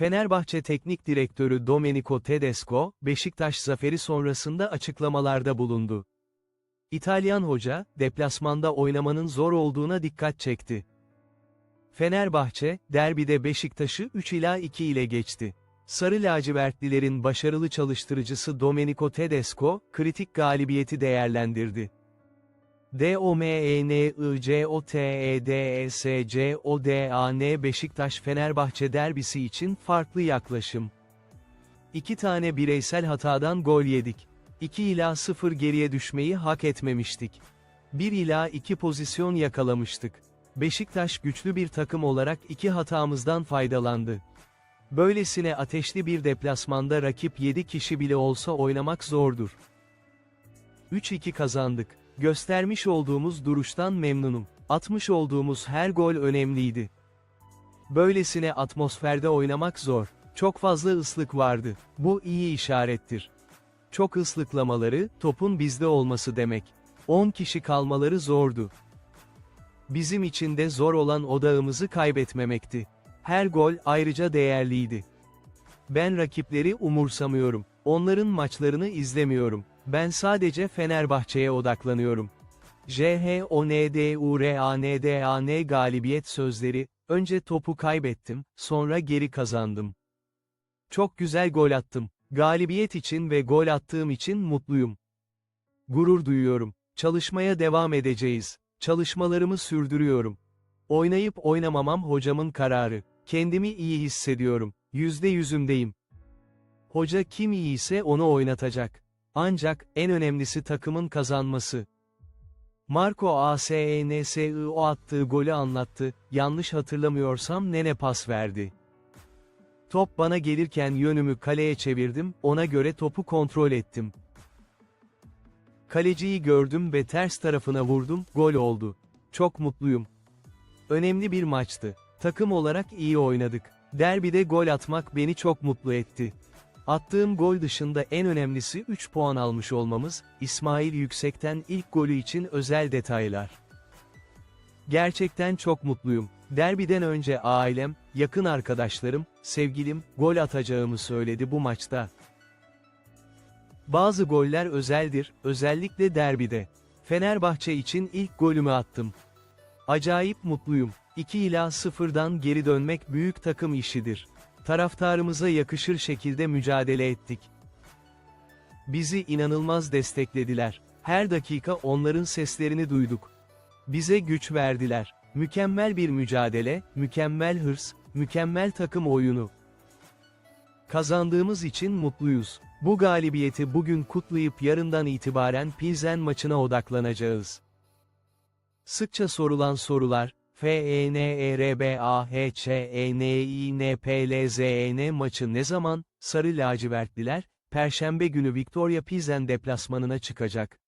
Fenerbahçe Teknik Direktörü Domenico Tedesco, Beşiktaş zaferi sonrasında açıklamalarda bulundu. İtalyan hoca, deplasmanda oynamanın zor olduğuna dikkat çekti. Fenerbahçe, derbide Beşiktaş'ı 3 ila 2 ile geçti. Sarı lacivertlilerin başarılı çalıştırıcısı Domenico Tedesco, kritik galibiyeti değerlendirdi. E D-O-M-E-N-I-C-O-T-E-D-E-S-C-O-D-A-N Beşiktaş-Fenerbahçe derbisi için farklı yaklaşım. İki tane bireysel hatadan gol yedik. 2 ila 0 geriye düşmeyi hak etmemiştik. 1 ila 2 pozisyon yakalamıştık. Beşiktaş güçlü bir takım olarak iki hatamızdan faydalandı. Böylesine ateşli bir deplasmanda rakip 7 kişi bile olsa oynamak zordur. 3-2 kazandık. Göstermiş olduğumuz duruştan memnunum. Atmış olduğumuz her gol önemliydi. Böylesine atmosferde oynamak zor. Çok fazla ıslık vardı. Bu iyi işarettir. Çok ıslıklamaları, topun bizde olması demek. 10 kişi kalmaları zordu. Bizim için de zor olan odağımızı kaybetmemekti. Her gol ayrıca değerliydi. Ben rakipleri umursamıyorum. Onların maçlarını izlemiyorum. Ben sadece Fenerbahçe'ye odaklanıyorum. J-H-O-N-D-U-R-A-N-D-A-N galibiyet sözleri, önce topu kaybettim, sonra geri kazandım. Çok güzel gol attım. Galibiyet için ve gol attığım için mutluyum. Gurur duyuyorum. Çalışmaya devam edeceğiz. Çalışmalarımı sürdürüyorum. Oynayıp oynamamam hocamın kararı. Kendimi iyi hissediyorum. Yüzde yüzümdeyim. Hoca kim iyiyse onu oynatacak. Ancak, en önemlisi takımın kazanması. Marco ASENSIO attığı golü anlattı, yanlış hatırlamıyorsam Nene pas verdi. Top bana gelirken yönümü kaleye çevirdim, ona göre topu kontrol ettim. Kaleciyi gördüm ve ters tarafına vurdum, gol oldu. Çok mutluyum. Önemli bir maçtı. Takım olarak iyi oynadık. Derbide gol atmak beni çok mutlu etti. Attığım gol dışında en önemlisi 3 puan almış olmamız, İsmail Yüksek'ten ilk golü için özel detaylar. Gerçekten çok mutluyum. Derbiden önce ailem, yakın arkadaşlarım, sevgilim, gol atacağımı söyledi bu maçta. Bazı goller özeldir, özellikle derbide. Fenerbahçe için ilk golümü attım. Acayip mutluyum. 2 ila 0'dan geri dönmek büyük takım işidir. Taraftarımıza yakışır şekilde mücadele ettik. Bizi inanılmaz desteklediler. Her dakika onların seslerini duyduk. Bize güç verdiler. Mükemmel bir mücadele, mükemmel hırs, mükemmel takım oyunu. Kazandığımız için mutluyuz. Bu galibiyeti bugün kutlayıp yarından itibaren Pilsen maçına odaklanacağız. Sıkça sorulan sorular, E FENERBAHÇENİNPLZEN maçı ne zaman, Sarı lacivertliler, Perşembe günü Victoria Pilsen deplasmanına çıkacak.